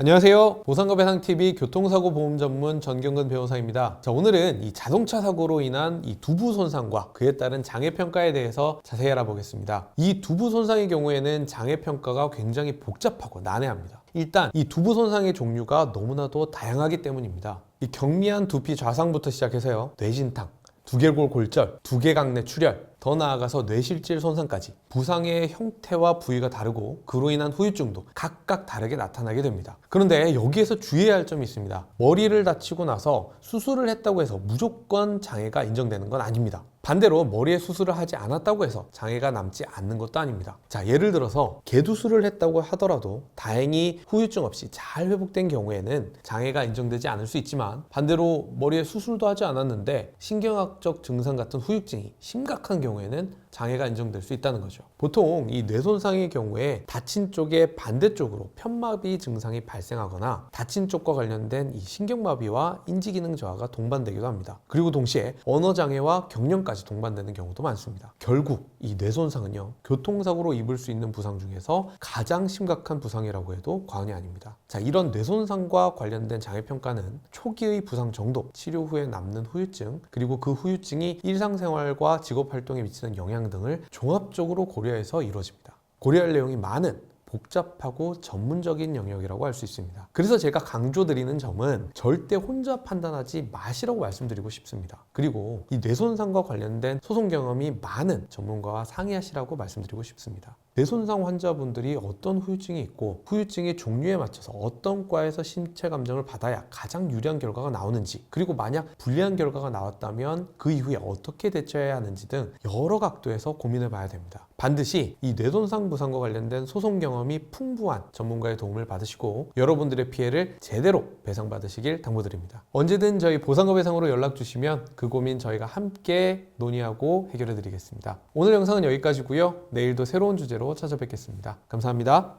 안녕하세요. 보상급배상TV 교통사고 보험 전문 전경근 변호사입니다. 자, 오늘은 이 자동차 사고로 인한 이 두부 손상과 그에 따른 장애 평가에 대해서 자세히 알아보겠습니다. 이 두부 손상의 경우에는 장애 평가가 굉장히 복잡하고 난해합니다. 일단 이 두부 손상의 종류가 너무나도 다양하기 때문입니다. 이 경미한 두피 좌상부터 시작해서요. 뇌진탕, 두개골 골절, 두개강내 출혈, 더 나아가서 뇌실질 손상까지 부상의 형태와 부위가 다르고 그로 인한 후유증도 각각 다르게 나타나게 됩니다. 그런데 여기에서 주의해야 할 점이 있습니다. 머리를 다치고 나서 수술을 했다고 해서 무조건 장애가 인정되는 건 아닙니다. 반대로 머리에 수술을 하지 않았다고 해서 장애가 남지 않는 것도 아닙니다. 자, 예를 들어서 개두술을 했다고 하더라도 다행히 후유증 없이 잘 회복된 경우에는 장애가 인정되지 않을 수 있지만 반대로 머리에 수술도 하지 않았는데 신경학적 증상 같은 후유증이 심각한 경우에는 장애가 인정될 수 있다는 거죠. 보통 이 뇌손상의 경우에 다친 쪽의 반대쪽으로 편마비 증상이 발생하거나 다친 쪽과 관련된 이 신경마비와 인지기능 저하가 동반되기도 합니다. 그리고 동시에 언어장애와 경련까지 동반되는 경우도 많습니다. 결국 이 뇌손상은요, 교통사고로 입을 수 있는 부상 중에서 가장 심각한 부상이라고 해도 과언이 아닙니다. 자, 이런 뇌손상과 관련된 장애평가는 초기의 부상 정도, 치료 후에 남는 후유증, 그리고 그 후유증이 일상생활과 직업활동에 미치는 영향 등을 종합적으로 고려해서 이루어집니다. 고려할 내용이 많은 복잡하고 전문적인 영역이라고 할 수 있습니다. 그래서 제가 강조드리는 점은 절대 혼자 판단하지 마시라고 말씀드리고 싶습니다. 그리고 이 뇌손상과 관련된 소송 경험이 많은 전문가와 상의하시라고 말씀드리고 싶습니다. 뇌손상 환자분들이 어떤 후유증이 있고 후유증의 종류에 맞춰서 어떤 과에서 신체 감정을 받아야 가장 유리한 결과가 나오는지 그리고 만약 불리한 결과가 나왔다면 그 이후에 어떻게 대처해야 하는지 등 여러 각도에서 고민해 봐야 됩니다. 반드시 이 뇌손상 부상과 관련된 소송 경험이 풍부한 전문가의 도움을 받으시고 여러분들의 피해를 제대로 배상받으시길 당부드립니다. 언제든 저희 보상업배상으로 연락 주시면 그 고민 저희가 함께 논의하고 해결해 드리겠습니다. 오늘 영상은 여기까지고요. 내일도 새로운 주제 로 찾아뵙겠습니다. 감사합니다.